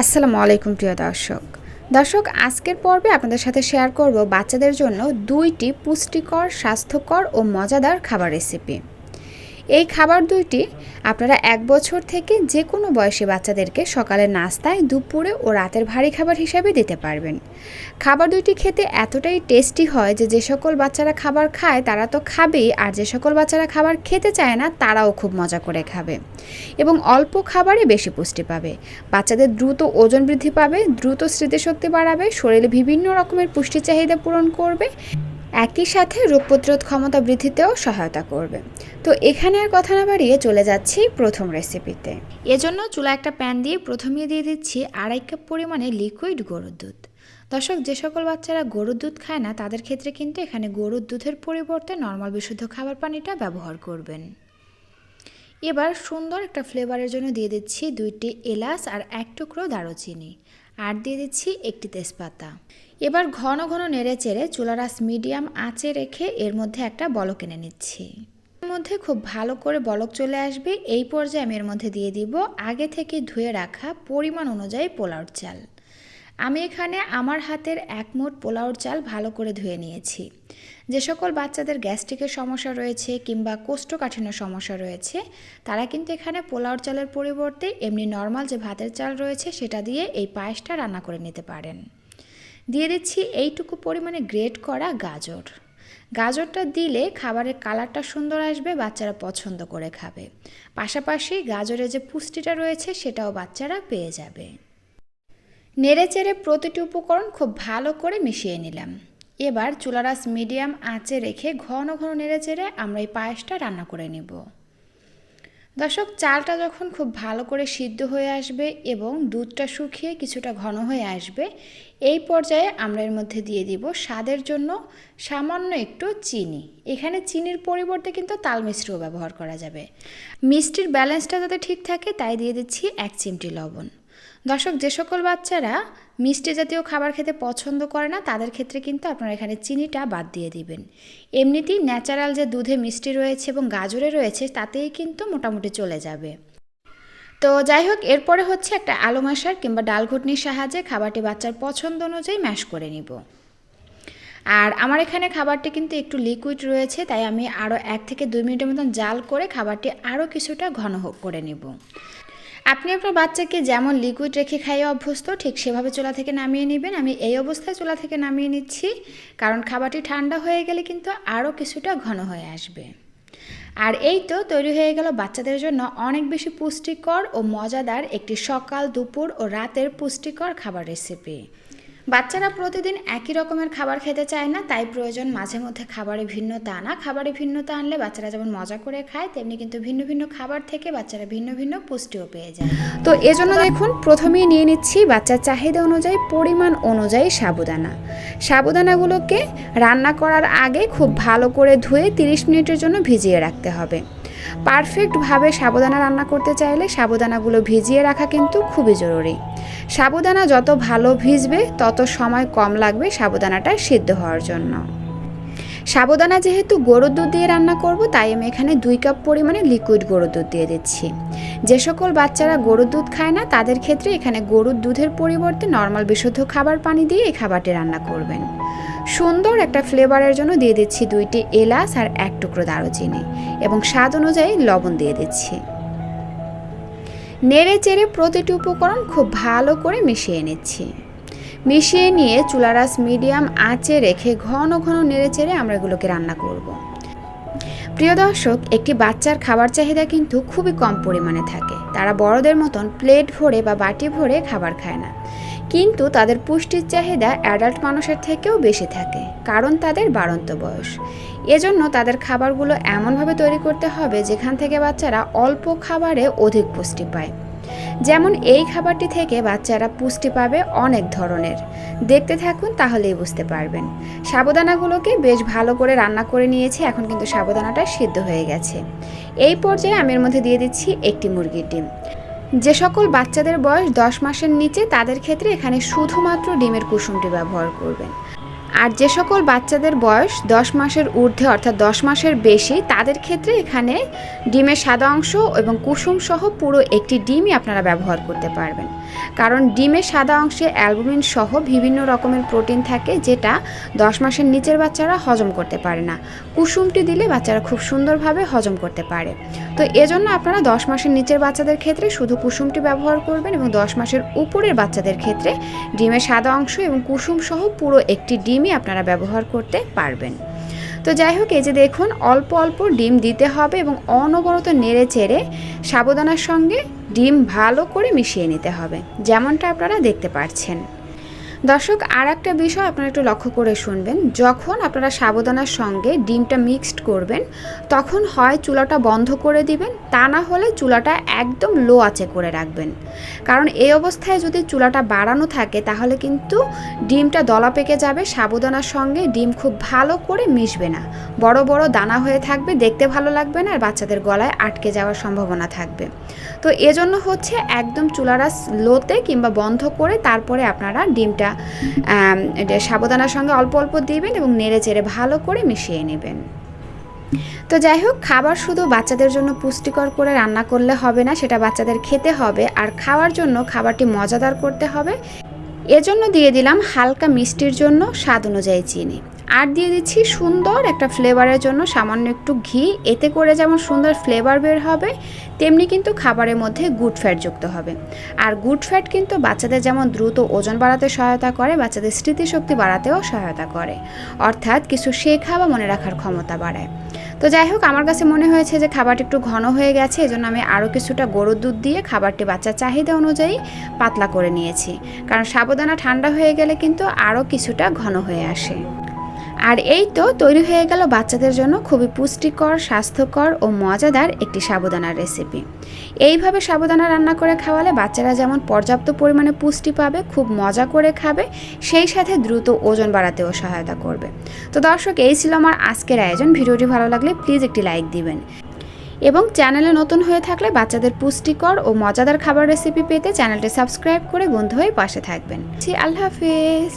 আসসালামু আলাইকুম প্রিয় দর্শক। দর্শক, আজকের পর্বে আপনাদের সাথে শেয়ার করব বাচ্চাদের জন্য দুইটি পুষ্টিকর, স্বাস্থ্যকর ও মজাদার খাবার রেসিপি এই খাবার দুইটি আপনারা এক বছর থেকে যে কোনো বয়সী বাচ্চাদেরকে সকালের নাস্তায়, দুপুরে ও রাতের ভারী খাবার হিসাবে দিতে পারবেন। খাবার দুইটি খেতে এতটাই টেস্টি হয় যে যে সকল বাচ্চারা খাবার খায় তারা তো খাবেই, আর যে সকল বাচ্চারা খাবার খেতে চায় না তারাও খুব মজা করে খাবে। এবং অল্প খাবারে বেশি পুষ্টি পাবে। বাচ্চাদের দ্রুত ওজন বৃদ্ধি পাবে, দ্রুত স্মৃতিশক্তি বাড়াবে, শরীরে বিভিন্ন রকমের পুষ্টি চাহিদা পূরণ করবে। একই সাথে রোগ প্রতিরোধ ক্ষমতা বৃদ্ধিতেও সহায়তা করবে। তো এখানে আর কথা না বাড়িয়ে চলে যাচ্ছি প্রথম রেসিপিতে এজন্য চুলা একটা প্যান দিয়ে প্রথমে দিয়ে দিচ্ছি আড়াই কাপ পরিমাণে লিকুইড গরুর দুধ। দর্শক, যে সকল বাচ্চারা গরুর দুধ খায় না, তাদের ক্ষেত্রে কিন্তু এখানে গরুর দুধের পরিবর্তে নর্মাল বিশুদ্ধ খাবার পানিটা ব্যবহার করবেন। এবার সুন্দর একটা ফ্লেভারের জন্য দিয়ে দিচ্ছি দুইটি এলাচ আর এক টুকরো দারুচিনি। আর দিয়ে দিচ্ছি একটি তেজপাতা। এবার ঘন ঘন নেড়ে চেড়ে চুলারাস মিডিয়াম আঁচে রেখে এর মধ্যে একটা বলক এনে নিচ্ছি। এর মধ্যে খুব ভালো করে বলক চলে আসবে। এই পর্যায়ে আমি এর মধ্যে দিয়ে দিব আগে থেকে ধুয়ে রাখা পরিমাণ অনুযায়ী পোলাওর চাল। আমি এখানে আমার হাতের এক মুঠ পোলাওর চাল ভালো করে ধুয়ে নিয়েছি। যে সকল বাচ্চাদের গ্যাস্ট্রিকের সমস্যা রয়েছে কিংবা কোষ্ঠকাঠিন্য সমস্যা রয়েছে, তারা কিন্তু এখানে পোলাওর চালের পরিবর্তে এমনি নর্মাল যে ভাতের চাল রয়েছে সেটা দিয়ে এই পায়েসটা রান্না করে নিতে পারেন। দিয়ে দিচ্ছি এইটুকু পরিমাণে গ্রেট করা গাজর। গাজরটা দিলে খাবারের কালারটা সুন্দর আসবে, বাচ্চারা পছন্দ করে খাবে। পাশাপাশি গাজরের যে পুষ্টিটা রয়েছে সেটাও বাচ্চারা পেয়ে যাবে। নেড়েচেড়ে প্রতিটি উপকরণ খুব ভালো করে মিশিয়ে নিলাম। এবার চুলারাস মিডিয়াম আঁচে রেখে ঘন ঘন নেড়েচেড়ে আমরা এই পায়েসটা রান্না করে নেব। দর্শক, চালটা যখন খুব ভালো করে সিদ্ধ হয়ে আসবে এবং দুধটা শুকিয়ে কিছুটা ঘন হয়ে আসবে, এই পর্যায়ে আমরা এর মধ্যে দিয়ে দিব স্বাদের জন্য সামান্য একটু চিনি। এখানে চিনির পরিবর্তে কিন্তু তাল মিশ্রিও ব্যবহার করা যাবে। মিষ্টির ব্যালেন্সটা যাতে ঠিক থাকে, তাই দিয়ে দিচ্ছি এক চিমটি লবণ। দর্শক, যে সকল বাচ্চারা মিষ্টি জাতীয় খাবার খেতে পছন্দ করে না, তাদের ক্ষেত্রে কিন্তু আপনারা এখানে চিনিটা বাদ দিয়ে দিবেন। এমনিতেই ন্যাচারাল যে দুধে মিষ্টি রয়েছে এবং গাজরে রয়েছে, তাতেই কিন্তু মোটামুটি চলে যাবে। তো যাই হোক, এরপরে হচ্ছে একটা আলু মশার কিংবা ডাল ঘুটনির সাহায্যে খাবারটি বাচ্চার পছন্দ অনুযায়ী ম্যাশ করে নিব। আর আমার এখানে খাবারটি কিন্তু একটু লিকুইড রয়েছে, তাই আমি আরও এক থেকে দুই মিনিটের মতন জাল করে খাবারটি আরও কিছুটা ঘন করে নেব। আপনি আপনার বাচ্চাকে যেমন লিকুইড রেখে খাইয়ে অভ্যস্ত, ঠিক সেভাবে চোলা থেকে নামিয়ে নেবেন। আমি এই অবস্থায় চোলা থেকে নামিয়ে নিচ্ছি, কারণ খাবারটি ঠান্ডা হয়ে গেলে কিন্তু আরও কিছুটা ঘন হয়ে আসবে। আর এই তো তৈরি হয়ে গেল বাচ্চাদের জন্য অনেক বেশি পুষ্টিকর ও মজাদার একটি সকাল, দুপুর ও রাতের পুষ্টিকর খাবার রেসিপি বাচ্চারা প্রতিদিন একই রকমের খাবার খেতে চায় না, তাই প্রয়োজন মাঝে মধ্যে খাবারে ভিন্নতা আনা খাবারে ভিন্নতা আনলে বাচ্চারা যেমন মজা করে খায়, তেমনি কিন্তু ভিন্ন ভিন্ন খাবার থেকে বাচ্চারা ভিন্ন ভিন্ন পুষ্টিও পেয়ে যায়। তো এজন্য দেখুন, প্রথমেই নিয়ে নিচ্ছি বাচ্চার চাহিদা অনুযায়ী, পরিমাণ অনুযায়ী সাবুদানা। সাবুদানাগুলোকে রান্না করার আগে খুব ভালো করে ধুয়ে 30 মিনিটের জন্য ভিজিয়ে রাখতে হবে। পারফেক্টভাবে সাবুদানা রান্না করতে চাইলে সাবুদানাগুলো ভিজিয়ে রাখা কিন্তু খুবই জরুরি। সাবুদানা যত ভালো ভিজবে, তত সময় কম লাগবে সাবুদানাটা সিদ্ধ হওয়ার জন্য। সাবুদানা যেহেতু গরুর দুধ দিয়ে রান্না করব, তাই আমি এখানে দুই কাপ পরিমাণে লিকুইড গরুর দুধ দিয়ে দিচ্ছি। যে সকল বাচ্চারা গরুর দুধ খায় না, তাদের ক্ষেত্রে এখানে গরুর দুধের পরিবর্তে নর্মাল বিশুদ্ধ খাবার পানি দিয়ে এই খাবারটি রান্না করবেন। সুন্দর একটা ফ্লেভারের জন্য দিয়ে দিচ্ছি দুইটি এলাচ আর এক টুকরো দারুচিনি এবং স্বাদ অনুযায়ী লবণ দিয়ে দিচ্ছি। নেড়ে চেড়ে প্রতিটি উপকরণ খুব ভালো করে মিশিয়ে নিচ্ছি। মিশিয়ে নিয়ে চুলারাস মিডিয়াম আঁচে রেখে ঘন ঘন নেড়ে চেড়ে আমরা এগুলোকে রান্না করব। প্রিয় দর্শক, একটি বাচ্চার খাবার চাহিদা কিন্তু খুবই কম পরিমাণে থাকে। তারা বড়দের মতন প্লেট ভরে বা বাটি ভরে খাবার খায় না। কিন্তু তাদের পুষ্টির চাহিদা অ্যাডাল্ট মানুষের থেকেও বেশি থাকে, কারণ তাদের বাড়ন্ত বয়স। এজন্য তাদের খাবারগুলো এমনভাবে তৈরি করতে হবে যেখান থেকে বাচ্চারা অল্প খাবারে অধিক পুষ্টি পায়। যেমন এই খাবারটি থেকে বাচ্চারা পুষ্টি পাবে অনেক ধরনের। দেখতে থাকুন তাহলেই বুঝতে পারবেন। সাবুদানাগুলোকে বেশ ভালো করে রান্না করে নিয়েছি, এখন কিন্তু সাবুদানাটা সিদ্ধ হয়ে গেছে। এই পর্যায়ে আমি এর মধ্যে দিয়ে দিচ্ছি একটি মুরগির ডিম। যে সকল বাচ্চাদের বয়স দশ মাসের নিচে, তাদের ক্ষেত্রে এখানে শুধুমাত্র ডিমের কুসুমটি ব্যবহার করবেন। আর যে সকল বাচ্চাদের বয়স দশ মাসের ঊর্ধ্বে, অর্থাৎ দশ মাসের বেশি, তাদের ক্ষেত্রে এখানে ডিমের সাদা অংশ এবং কুসুম সহ পুরো একটি ডিমই আপনারা ব্যবহার করতে পারবেন। কারণ ডিমের সাদা অংশে অ্যালবুমিন সহ বিভিন্ন রকমের প্রোটিন থাকে যেটা দশ মাসের নিচের বাচ্চারা হজম করতে পারে না। কুসুমটি দিলে বাচ্চারা খুব সুন্দরভাবে হজম করতে পারে। তো এজন্য আপনারা দশ মাসের নিচের বাচ্চাদের ক্ষেত্রে শুধু কুসুমটি ব্যবহার করবেন এবং দশ মাসের উপরের বাচ্চাদের ক্ষেত্রে ডিমের সাদা অংশ এবং কুসুম সহ পুরো একটি ডিমই আপনারা ব্যবহার করতে পারবেন। তো যাই হোক, এই যে দেখুন, অল্প অল্প ডিম দিতে হবে এবং অনবরত নেড়ে চেড়ে সাবুদানার সঙ্গে ডিম ভালো করে মিশিয়ে নিতে হবে যেমনটা আপনারা দেখতে পাচ্ছেন দর্শক আর একটা বিষয় আপনারা একটু লক্ষ্য করে শুনবেন। যখন আপনারা সাবুদানার সঙ্গে ডিমটা মিক্সড করবেন, তখন হয় চুলাটা বন্ধ করে দিবেন, তা না হলে চুলাটা একদম লো আঁচে করে রাখবেন। কারণ এই অবস্থায় যদি চুলাটা বাড়ানো থাকে, তাহলে কিন্তু ডিমটা দলা পেকে যাবে সাবুদানার সঙ্গে ডিম খুব ভালো করে মিশবে না। বড় বড় দানা হয়ে থাকবে, দেখতে ভালো লাগবে না, আর বাচ্চাদের গলায় আটকে যাওয়ার সম্ভাবনা থাকবে। তো এজন্য হচ্ছে একদম চুলারা লোতে কিংবা বন্ধ করে তারপরে আপনারা ডিমটা এটা সাবুদানার সঙ্গে অল্প অল্প দিবেন এবং নেড়ে চেড়ে ভালো করে মিশিয়ে নেবেন। তো যাই হোক, খাবার শুধু বাচ্চাদের জন্য পুষ্টিকর করে রান্না করলে হবে না, সেটা বাচ্চাদের খেতে হবে। আর খাওয়ার জন্য খাবারটি মজাদার করতে হবে। এজন্য দিয়ে দিলাম হালকা মিষ্টির জন্য স্বাদ অনুযায়ী চিনি। আর দিয়ে দিচ্ছি সুন্দর একটা ফ্লেভারের জন্য সামান্য একটু ঘি। এতে করে যেমন সুন্দর ফ্লেভার বের হবে, তেমনি কিন্তু খাবারের মধ্যে গুড ফ্যাট যুক্ত হবে। আর গুড ফ্যাট কিন্তু বাচ্চাদের যেমন দ্রুত ওজন বাড়াতে সহায়তা করে, বাচ্চাদের স্মৃতিশক্তি বাড়াতেও সহায়তা করে। অর্থাৎ কিছু শেখা বা মনে রাখার ক্ষমতা বাড়ায়। তো যাই হোক, আমার কাছে মনে হয়েছে যে খাবারটি একটু ঘন হয়ে গেছে, এজন্য আমি আরও কিছুটা গরুর দুধ দিয়ে খাবারটি বাচ্চার চাহিদা অনুযায়ী পাতলা করে নিয়েছি। কারণ সাবধানা ঠান্ডা হয়ে গেলে কিন্তু আরও কিছুটা ঘন হয়ে আসে। আর এই তো তৈরি হয়ে গেল বাচ্চাদের জন্য খুবই পুষ্টিকর, স্বাস্থ্যকর ও মজাদার একটি সাবুদানার রেসিপি এইভাবে সাবুদানা রান্না করে খাওয়ালে বাচ্চারা যেমন পর্যাপ্ত পরিমাণে পুষ্টি পাবে, খুব মজা করে খাবে, সেই সাথে দ্রুত ওজন বাড়াতেও সহায়তা করবে। তো দর্শক, এই ছিল আমার আজকের আয়োজন। ভিডিওটি ভালো লাগলে প্লিজ একটি লাইক দিবেন। এবং চ্যানেলে নতুন হয়ে থাকলে বাচ্চাদের পুষ্টিকর ও মজাদার খাবার রেসিপি পেতে চ্যানেলটি সাবস্ক্রাইব করে বন্ধু হয়ে পাশে থাকবেন। আল্লাহ হাফিজ।